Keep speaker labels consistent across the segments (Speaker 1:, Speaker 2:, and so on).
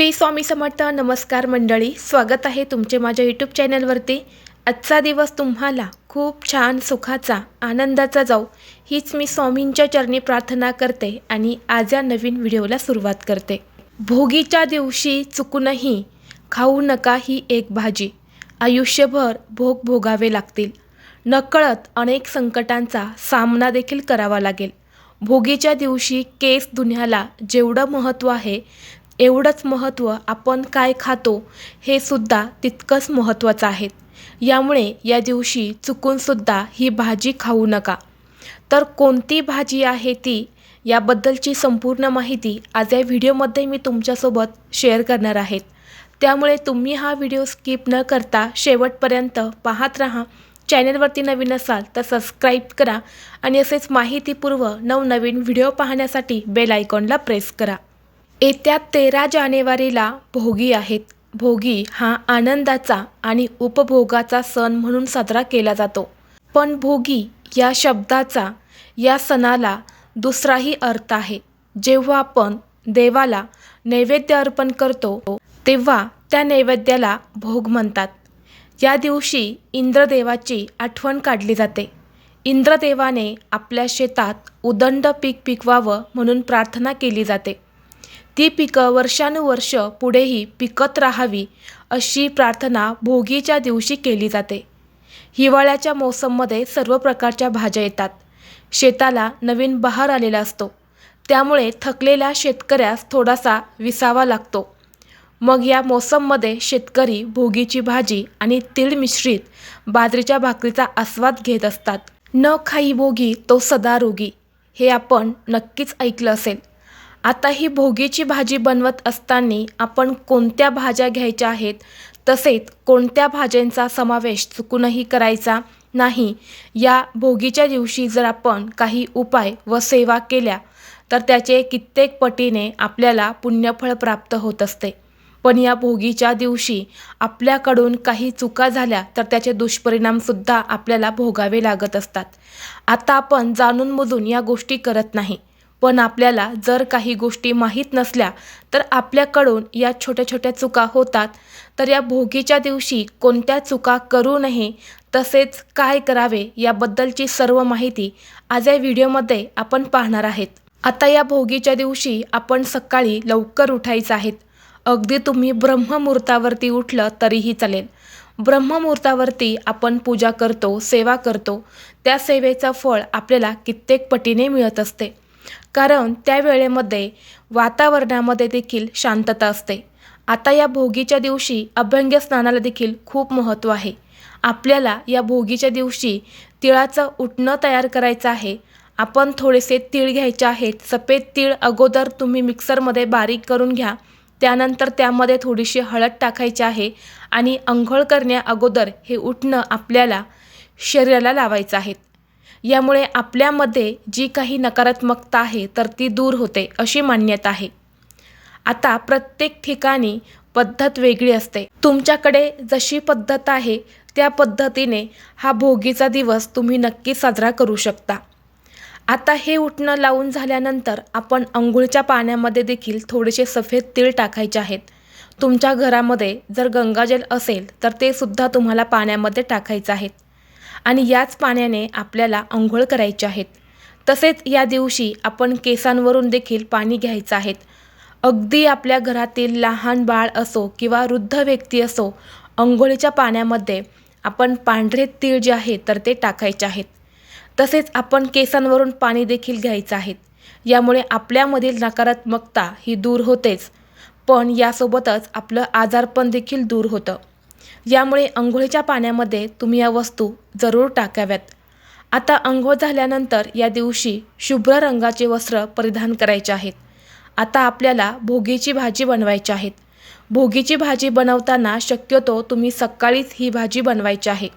Speaker 1: श्री स्वामी समर्थ नमस्कार मंडळी. स्वागत आहे तुमचे माझ्या यूट्यूब चॅनलवरती आजचा दिवस तुम्हाला खूप छान सुखाचा आनंदाचा जाऊ हीच मी स्वामींच्या चरणी प्रार्थना करते आणि आज या नवीन व्हिडिओला सुरुवात करते. भोगीच्या दिवशी चुकूनही खाऊ नका ही एक भाजी. आयुष्यभर भोग भोगावे लागतील. नकळत अनेक संकटांचा सामना देखील करावा लागेल. भोगीच्या दिवशी केस धुण्याला जेवढं महत्त्व आहे एवढंच महत्त्व आपण काय खातो हे सुद्धा तितकंच महत्त्वाचं आहे. यामुळे या दिवशी चुकूनसुद्धा ही भाजी खाऊ नका. तर कोणती भाजी आहे ती याबद्दलची संपूर्ण माहिती आज या व्हिडिओमध्ये मी तुमच्यासोबत शेअर करणार आहेत त्यामुळे तुम्ही हा व्हिडिओ स्किप न करता शेवटपर्यंत पाहत राहा. चॅनलवरती नवीन असाल तर सबस्क्राईब करा आणि असेच माहितीपूर्व नवनवीन व्हिडिओ पाहण्यासाठी बेल आयकॉनला प्रेस करा. येत्या तेरा जानेवारीला भोगी आहेत. भोगी हा आनंदाचा आणि उपभोगाचा सण म्हणून साजरा केला जातो. पण भोगी या शब्दाचा या सणाला दुसराही अर्थ आहे. जेव्हा आपण देवाला नैवेद्य अर्पण करतो तेव्हा त्या नैवेद्याला भोग म्हणतात. या दिवशी इंद्रदेवाची आठवण काढली जाते. इंद्रदेवाने आपल्या शेतात उदंड पीक पिकवावं म्हणून प्रार्थना केली जाते. ती पिकं वर्षानुवर्ष पुढेही पिकत राहावी अशी प्रार्थना भोगीच्या दिवशी केली जाते. हिवाळ्याच्या मोसममध्ये सर्व प्रकारच्या भाज्या येतात. शेताला नवीन बहार आलेला असतो. त्यामुळे थकलेल्या शेतकऱ्यास थोडासा विसावा लागतो. मग या मोसममध्ये शेतकरी भोगीची भाजी आणि तीळ मिश्रित बाजरीच्या भाकरीचा आस्वाद घेत असतात. न खाई भोगी तो सदा रोगी हे आपण नक्कीच ऐकलं असेल. आता ही भोगीची भाजी बनवत असताना आपण कोणत्या भाज्या घ्यायच्या आहेत? तसेच कोणत्या भाज्यांचा समावेश चुकूनही करायचा नाही? या भोगीच्या दिवशी जर आपण काही उपाय व सेवा केल्या तर त्याचे कित्येक पटीने आपल्याला पुण्यफळ प्राप्त होत असते. पण या भोगीच्या दिवशी आपल्याकडून काही चुका झाल्या तर त्याचे दुष्परिणामसुद्धा आपल्याला भोगावे लागत असतात. आता आपण जाणूनबुजून या गोष्टी करत नाही. पण आपल्याला जर काही गोष्टी माहीत नसल्या तर आपल्याकडून या छोट्या छोट्या चुका होतात. तर या भोगीच्या दिवशी कोणत्या चुका करू नये तसेच काय करावे याबद्दलची सर्व माहिती आज या व्हिडिओमध्ये आपण पाहणार आहेत. आता या भोगीच्या दिवशी आपण सकाळी लवकर उठायचं आहेत अगदी तुम्ही ब्रह्ममुहूर्तावरती उठलं तरीही चालेल. ब्रह्ममुहूर्तावरती आपण पूजा करतो सेवा करतो. त्या सेवेचं फळ आपल्याला कित्येक पटीने मिळत असते. कारण त्या वेळेमध्ये वातावरणामध्ये देखील शांतता असते. आता या भोगीच्या दिवशी अभ्यंग्य स्नानाला देखील खूप महत्त्व आहे. आपल्याला या भोगीच्या दिवशी तिळाचं उठणं तयार करायचं आहे. आपण थोडेसे तीळ घ्यायचे आहेत. सफेद तीळ अगोदर तुम्ही मिक्सरमध्ये बारीक करून घ्या. त्यानंतर त्यामध्ये थोडीशी हळद टाकायची आहे आणि अंघोळ करण्या अगोदर हे उठणं आपल्याला शरीराला लावायचं आहे. यामुळे आपल्यामध्ये जी काही नकारात्मकता आहे तर ती दूर होते अशी मान्यता आहे. आता प्रत्येक ठिकाणी पद्धत वेगळी असते. तुमच्याकडे जशी पद्धत आहे त्या पद्धतीने हा भोगीचा दिवस तुम्ही नक्की साजरा करू शकता. आता हे उठणं लावून झाल्यानंतर आपण अंघोळीच्या पाण्यामध्ये देखील थोडेसे सफेद तीळ टाकायचे आहेत. तुमच्या घरामध्ये जर गंगाजल असेल तर ते सुद्धा तुम्हाला पाण्यामध्ये टाकायचं आहेत. आणि याच पाण्याने आपल्याला आंघोळ करायचे आहेत. तसेच या दिवशी आपण केसांवरून देखील पाणी घ्यायचं आहेत अगदी आपल्या घरातील लहान बाळ असो किंवा वृद्ध व्यक्ती असो अंघोळीच्या पाण्यामध्ये आपण पांढरे तीळ जे आहे तर ते टाकायचे आहेत. तसेच आपण केसांवरून पाणी देखील घ्यायचं आहेत यामुळे आपल्यामधील नकारात्मकता ही दूर होतेच. पण यासोबतच आपलं आजारपण देखील दूर होतं. यामुळे अंघोळीच्या पाण्यामध्ये तुम्ही या वस्तू जरूर टाकाव्यात. आता अंघोळ झाल्यानंतर या दिवशी शुभ्र रंगाचे वस्त्र परिधान करायचे आहेत. आता आपल्याला भोगीची भाजी बनवायची आहेत. भोगीची भाजी बनवताना शक्यतो तुम्ही सकाळीच ही भाजी बनवायची आहे.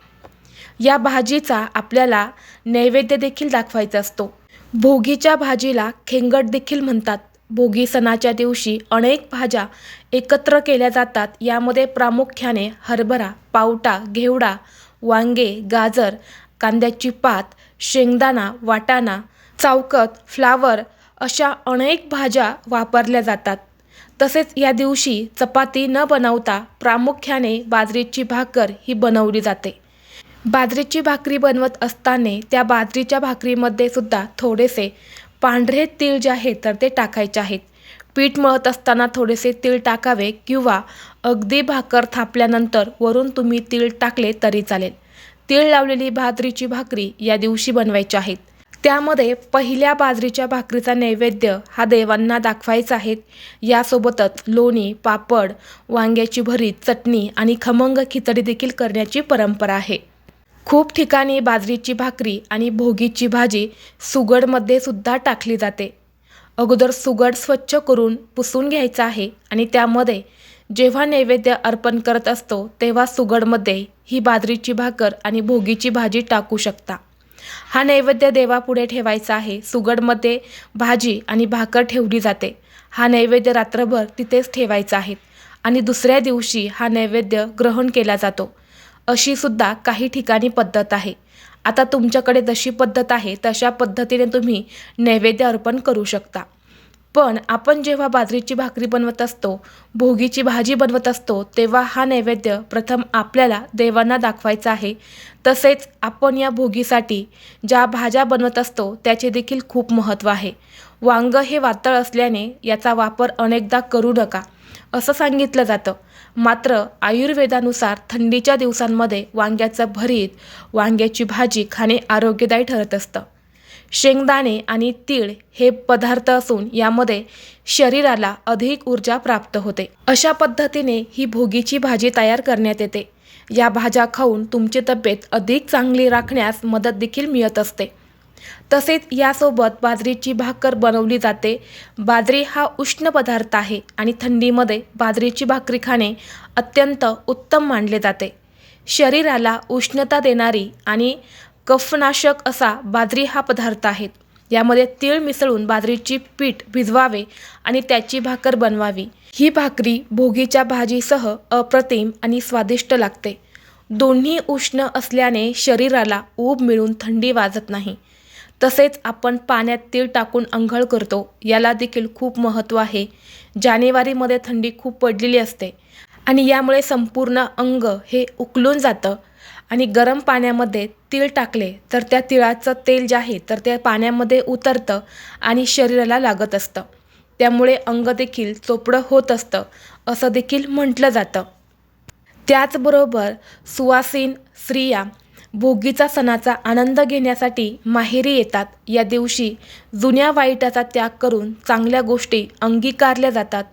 Speaker 1: या भाजीचा आपल्याला नैवेद्य देखील दाखवायचा असतो. भोगीच्या भाजीला खेंगट देखील म्हणतात. भोगी सणाच्या दिवशी अनेक भाज्या एकत्र केल्या जातात. यामध्ये प्रामुख्याने हरभरा पावटा घेवडा वांगे गाजर कांद्याची पात शेंगदाणा वाटाणा चावकत फ्लावर अशा अनेक भाज्या वापरल्या जातात. तसेच या दिवशी चपाती न बनवता प्रामुख्याने बाजरीची भाकर ही बनवली जाते. बाजरीची भाकरी बनवत असताना त्या बाजरीच्या भाकरीमध्ये सुद्धा थोडेसे पांढरे तीळ जे आहेत तर ते टाकायचे आहेत. पीठ मळत असताना थोडेसे तीळ टाकावे किंवा अगदी भाकर थापल्यानंतर वरून तुम्ही तीळ टाकले तरी चालेल. तीळ लावलेली बाजरीची भाकरी या दिवशी बनवायची आहेत. त्यामध्ये पहिल्या बाजरीच्या भाकरीचा नैवेद्य हा देवांना दाखवायचा आहे. यासोबतच लोणी पापड वांग्याची भरीत चटणी आणि खमंग खिचडी देखील करण्याची परंपरा आहे. खूप ठिकाणी बाजरीची भाकरी आणि भोगीची भाजी सुगडमध्ये सुद्धा टाकली जाते. अगोदर सुगड स्वच्छ करून पुसून घ्यायचा आहे आणि त्यामध्ये जेव्हा नैवेद्य अर्पण करत असतो तेव्हा सुगडमध्ये ही बाजरीची भाकर आणि भोगीची भाजी टाकू शकता. हा नैवेद्य देवापुढे ठेवायचा आहे. सुगडमध्ये भाजी आणि भाकर ठेवली जाते. हा नैवेद्य रात्रभर तिथेच ठेवायचा आहे आणि दुसऱ्या दिवशी हा नैवेद्य ग्रहण केला जातो. अशी सुद्धा काही ठिकाणी पद्धत आहे. आता तुमच्याकडे जशी पद्धत आहे तशा पद्धतीने तुम्ही नैवेद्य अर्पण करू शकता. पण आपण जेव्हा बाजरीची भाकरी बनवत असतो भोगीची भाजी बनवत असतो तेव्हा हा नैवेद्य प्रथम आपल्याला देवांना दाखवायचा आहे. तसेच आपण या भोगीसाठी ज्या भाज्या बनवत असतो त्याचे देखील खूप महत्त्व आहे. वांग हे वातळ असल्याने याचा वापर अनेकदा करू नका. असं सांगितलं जातं. मात्र आयुर्वेदानुसार थंडीच्या दिवसांमध्ये वांग्याचं भरीत वांग्याची भाजी खाणे आरोग्यदायी ठरत असतं. शेंगदाणे आणि तीळ हे पदार्थ असून यामध्ये शरीराला अधिक ऊर्जा प्राप्त होते. अशा पद्धतीने ही भोगीची भाजी तयार करण्यात येते. या भाज्या खाऊन तुमची तब्येत अधिक चांगली राखण्यास मदत देखील मिळत असते. तसेच यासोबत बाजरीची भाकर बनवली जाते. बाजरी हा उष्ण पदार्थ आहे आणि थंडीमध्ये बाजरीची भाकरी खाणे अत्यंत उत्तम मानले जाते. शरीराला उष्णता देणारी आणि कफनाशक असा बाजरी हा पदार्थ आहे. यामध्ये तीळ मिसळून बाजरीची पीठ भिजवावे आणि त्याची भाकर बनवावी. ही भाकरी भोगीच्या भाजीसह अप्रतिम आणि स्वादिष्ट लागते. दोन्ही उष्ण असल्याने शरीराला ऊब मिळून थंडी वाजत नाही. तसेच आपण पाण्यात तीळ टाकून अंघोळ करतो याला देखील खूप महत्त्व आहे. जानेवारीमध्ये थंडी खूप पडलेली असते आणि यामुळे संपूर्ण अंग हे उकलून जातं आणि गरम पाण्यामध्ये तीळ टाकले तर त्या तिळाचं तेल जे आहे तर त्या पाण्यामध्ये उतरतं आणि शरीराला लागत असतं. त्यामुळे अंग देखील चोपडं होत असतं असं देखील म्हटलं जातं. त्याचबरोबर सुवासीन स्त्रिया भोगीचा सणाचा आनंद घेण्यासाठी माहेरी येतात. या दिवशी जुन्या वाईटाचा त्याग करून चांगल्या गोष्टी अंगीकारल्या जातात.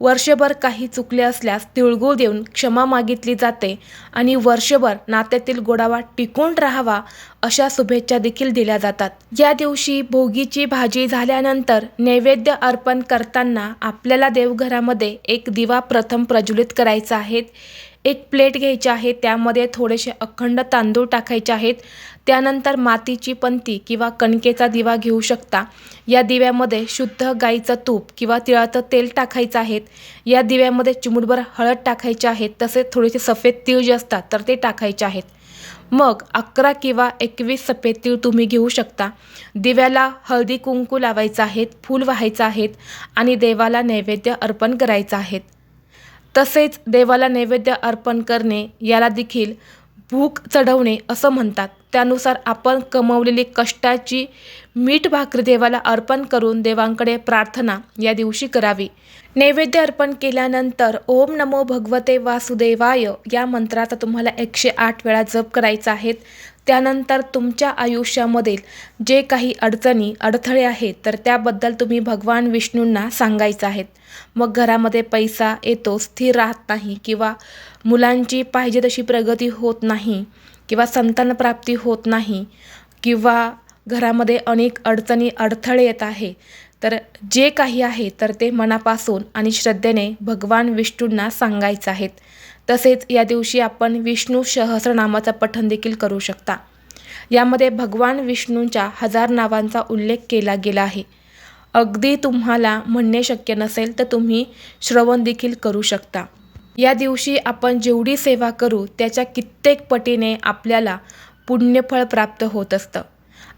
Speaker 1: वर्षभर काही चुकले असल्यास तिळगुळ देऊन क्षमा मागितली जाते आणि वर्षभर नात्यातील गोडावा टिकून राहावा अशा शुभेच्छा देखील दिल्या जातात. या दिवशी भोगीची भाजी झाल्यानंतर नैवेद्य अर्पण करताना आपल्याला देवघरामध्ये एक दिवा प्रथम प्रज्वलित करायचा आहे. एक प्लेट घ्यायची आहे त्यामध्ये थोडेसे अखंड तांदूळ टाकायचे आहेत. त्यानंतर मातीची पंती किंवा कणकेचा दिवा घेऊ शकता. या दिव्यामध्ये शुद्ध गाईचं तूप किंवा तिळाचं तेल टाकायचं आहे. या दिव्यामध्ये चिमुटभर हळद टाकायचे आहेत तसेच थोडेसे सफेद तीळ जे असतात तर ते टाकायचे आहेत. मग अकरा किंवा एकवीस सफेद तीळ तुम्ही घेऊ शकता. दिव्याला हळदी कुंकू लावायचं आहेत फूल व्हायचं आहेत आणि देवाला नैवेद्य अर्पण करायचं आहेत तसेच देवाला नैवेद्य अर्पण करणे याला देखील भूक चढवणे असं म्हणतात. त्यानुसार आपण कमवलेली कष्टाची मीठ भाकरी देवाला अर्पण करून देवांकडे प्रार्थना या दिवशी करावी. नैवेद्य अर्पण केल्यानंतर ओम नमो भगवते वासुदेवाय या मंत्राचा तुम्हाला एकशे आठ वेळा जप करायचा आहेत त्यानंतर तुमच्या आयुष्यामधील जे काही अडचणी अडथळे आहेत तर त्याबद्दल तुम्ही भगवान विष्णूंना सांगायचं आहेत मग घरामध्ये पैसा येतो स्थिर राहत नाही किंवा मुलांची पाहिजे तशी प्रगती होत नाही किंवा संतानप्राप्ती होत नाही किंवा घरामध्ये अनेक अडचणी अडथळे येत आहे तर जे काही आहे तर ते मनापासून आणि श्रद्धेने भगवान विष्णूंना सांगायचं आहेत तसेच या दिवशी आपण विष्णू सहस्रनामाचं पठण देखील करू शकता. यामध्ये भगवान विष्णूंच्या हजार नावांचा उल्लेख केला गेला आहे. अगदी तुम्हाला म्हणणे शक्य नसेल तर तुम्ही श्रवण देखील करू शकता. या दिवशी आपण जेवढी सेवा करू त्याच्या कित्येक पटीने आपल्याला पुण्यफळ प्राप्त होत असतं.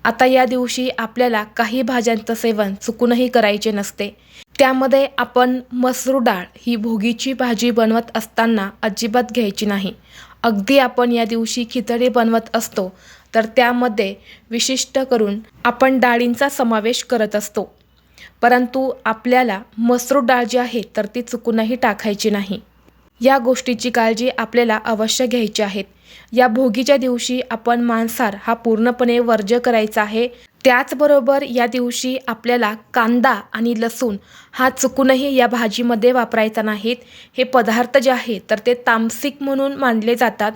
Speaker 1: आता या दिवशी आपल्याला काही भाज्यांचं सेवन चुकूनही करायचे नसते. त्यामध्ये आपण मसूर डाळ ही भोगीची भाजी बनवत असताना अजिबात घ्यायची नाही. अगदी आपण या दिवशी खिचडी बनवत असतो तर त्यामध्ये विशिष्ट करून आपण डाळींचा समावेश करत असतो. परंतु आपल्याला मसूर डाळ जी आहे तर ती चुकूनही टाकायची नाही. या गोष्टीची काळजी आपल्याला अवश्य घ्यायची आहेत या भोगीच्या दिवशी आपण मांसार हा पूर्णपणे वर्ज्य करायचा आहे. त्याचबरोबर या दिवशी आपल्याला कांदा आणि लसूण हा चुकूनही या भाजीमध्ये वापरायचा नाहीत. हे पदार्थ जे आहेत तर ते तामसिक म्हणून मानले जातात.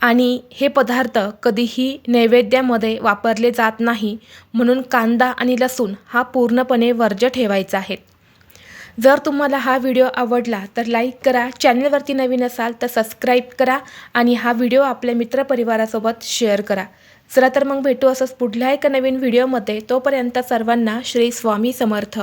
Speaker 1: आणि हे पदार्थ कधीही नैवेद्यामध्ये वापरले जात नाही म्हणून कांदा आणि लसूण हा पूर्णपणे वर्ज्य ठेवायचा आहे. जर तुम्हाला हा व्हिडिओ आवडला तर लाईक करा चॅनलवरती नवीन असाल तर सबस्क्राईब करा आणि हा व्हिडिओ आपल्या मित्रपरिवारासोबत शेअर करा. चला तर मग भेटू असंच पुढल्या एका नवीन व्हिडिओमध्ये. तोपर्यंत सर्वांना श्री स्वामी समर्थ.